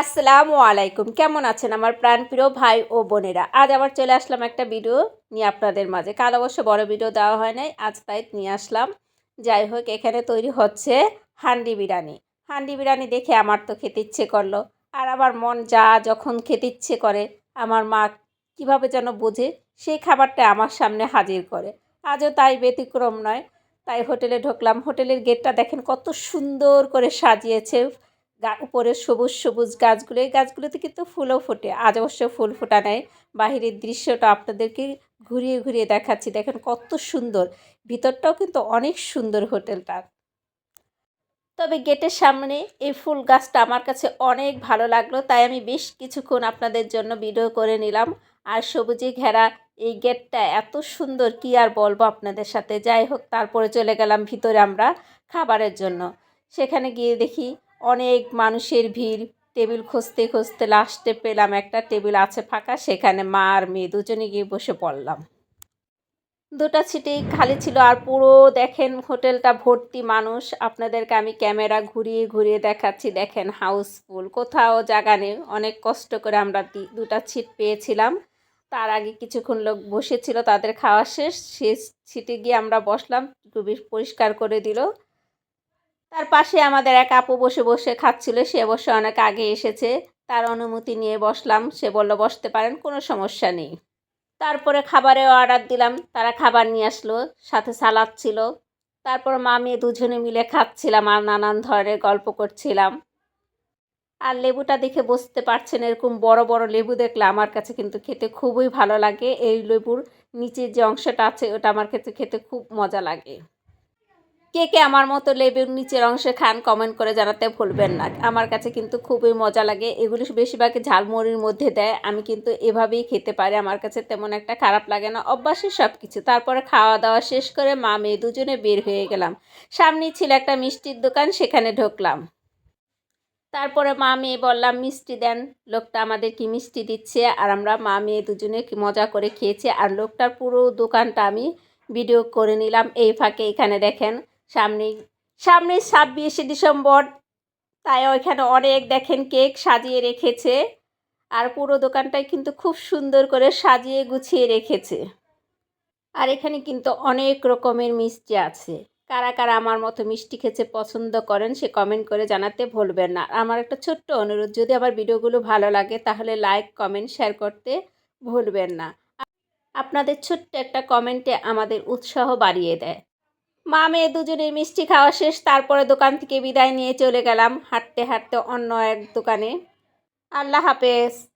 আসসালামু আলাইকুম। কেমন আছেন আমার প্রাণপ্রিয় ভাই ও বোনেরা? আজ আবার চলে আসলাম একটা ভিডিও নিয়ে আপনাদের মাঝে। কাল অবশ্য বড় ভিডিও দেওয়া হয় নাই, আজ তাই নিয়ে আসলাম। যাই হোক, এখানে তৈরি হচ্ছে হান্ডি বিরিয়ানি। হান্ডি বিরিয়ানি দেখে আমার তো খেতে ইচ্ছে করল। আর আমার মন যা যখন খেতে ইচ্ছে করে, আমার মা কীভাবে যেন বোঝে, সেই খাবারটা আমার সামনে হাজির করে। আজও তাই ব্যতিক্রম নয়। তাই হোটেলে ঢুকলাম। হোটেলের গেটটা দেখেন কত সুন্দর করে সাজিয়েছে। গা উপরে সবুজ সবুজ গাছগুলো, এই গাছগুলোতে কিন্তু ফুলও ফোটে। আজ অবশ্য ফুল ফোটা নেয় বাহিরের দৃশ্যটা আপনাদেরকে ঘুরিয়ে ঘুরিয়ে দেখাচ্ছি। দেখেন কত সুন্দর। ভিতরটাও কিন্তু অনেক সুন্দর হোটেলটা। তবে গেটের সামনে এই ফুল গাছটা আমার কাছে অনেক ভালো লাগল, তাই আমি বেশ কিছুক্ষণ আপনাদের জন্য ভিডিও করে নিলাম। আর সবুজে ঘেরা এই গেটটা এত সুন্দর, কি আর বলব আপনাদের সাথে? যাই হোক, তারপরে চলে গেলাম ভিতরে আমরা খাবারের জন্য। সেখানে গিয়ে দেখি অনেক মানুষের ভিড়। টেবিল খুঁজতে খুঁজতে লাস্টে পেলাম একটা টেবিল আছে ফাঁকা, সেখানে মা আর মেয়ে দুজনে গিয়ে বসে পড়লাম। দুটা সিটি খালি ছিল আর পুরো, দেখেন হোটেলটা ভর্তি মানুষ। আপনাদেরকে আমি ক্যামেরা ঘুরিয়ে ঘুরিয়ে দেখাচ্ছি, দেখেন হাউসফুল। কোথাও জায়গা নেই, অনেক কষ্ট করে আমরা দুটা সিট পেয়েছিলাম। তার আগে কিছুক্ষণ লোক বসেছিল, তাদের খাওয়া শেষ। সে সিটে গিয়ে আমরা বসলাম খুবই পরিষ্কার করে দিল। তার পাশে আমাদের এক আপু বসে বসে খাচ্ছিল, সে অবশ্য অনেক আগে এসেছে। তার অনুমতি নিয়ে বসলাম, সে বলল, বসতে পারেন, কোনো সমস্যা নেই। তারপরে খাবারে অর্ডার দিলাম, তারা খাবার নিয়ে আসলো, সাথে সালাদ ছিল। তারপর মা মেয়ে দুজনে মিলে খাচ্ছিলাম আর নানান ধরনের গল্প করছিলাম। আর লেবুটা দেখে বুঝতে পারছেন, এরকম বড় বড় লেবু দেখলে আমার কাছে কিন্তু খেতে খুবই ভালো লাগে। এই লেবুর নিচের যে অংশটা আছে, ওটা আমার কাছে খেতে খুব মজা লাগে। কে কে আমার মতো লেবুর নিচের অংশে খান কমেন্ট করে জানাতে ভুলবেন না। আমার কাছে কিন্তু খুবই মজা লাগে। এগুলি বেশিরভাগ ঝালমুড়ির মধ্যে দেয়। আমি কিন্তু এভাবেই খেতে পারি। আমার কাছে তেমন একটা খারাপ লাগে না। অভ্যাসই সব কিছু তারপরে খাওয়া দাওয়া শেষ করে মা মেয়ে দুজনে বের হয়ে গেলাম। সামনেই ছিল একটা মিষ্টির দোকান। সেখানে ঢুকলাম। তারপরে মা মেয়ে বললাম, মিষ্টি দেন। লোকটা আমাদের কি মিষ্টি দিচ্ছে? আর আমরা মা মেয়ে দুজনে মজা করে খেয়েছি। আর লোকটার পুরো দোকানটা আমি ভিডিও করে নিলাম। এই ফাঁকে এখানে দেখেন সামনেই সামনে ছাব্বিশে ডিসেম্বর। তাই ওইখানে অনেক দেখেন কেক সাজিয়ে রেখেছে। আর পুরো দোকানটাই কিন্তু খুব সুন্দর করে সাজিয়ে গুছিয়ে রেখেছে। আর এখানে কিন্তু অনেক রকমের মিষ্টি আছে। কারা কারা আমার মতো মিষ্টি খেতে পছন্দ করেন সে কমেন্ট করে জানাতে ভুলবেন না। আমার একটা ছোট্ট অনুরোধ, যদি আমার ভিডিওগুলো ভালো লাগে তাহলে লাইক, কমেন্ট, শেয়ার করতে ভুলবেন না। আপনাদের ছোট্ট একটা কমেন্টে আমাদের উৎসাহ বাড়িয়ে দেয়। মা মেয়ে দুজনের মিষ্টি খাওয়া শেষ, তারপরে দোকান থেকে বিদায় নিয়ে চলে গেলাম হাঁটতে হাঁটতে অন্য এক দোকানে। আল্লাহ হাফেজ।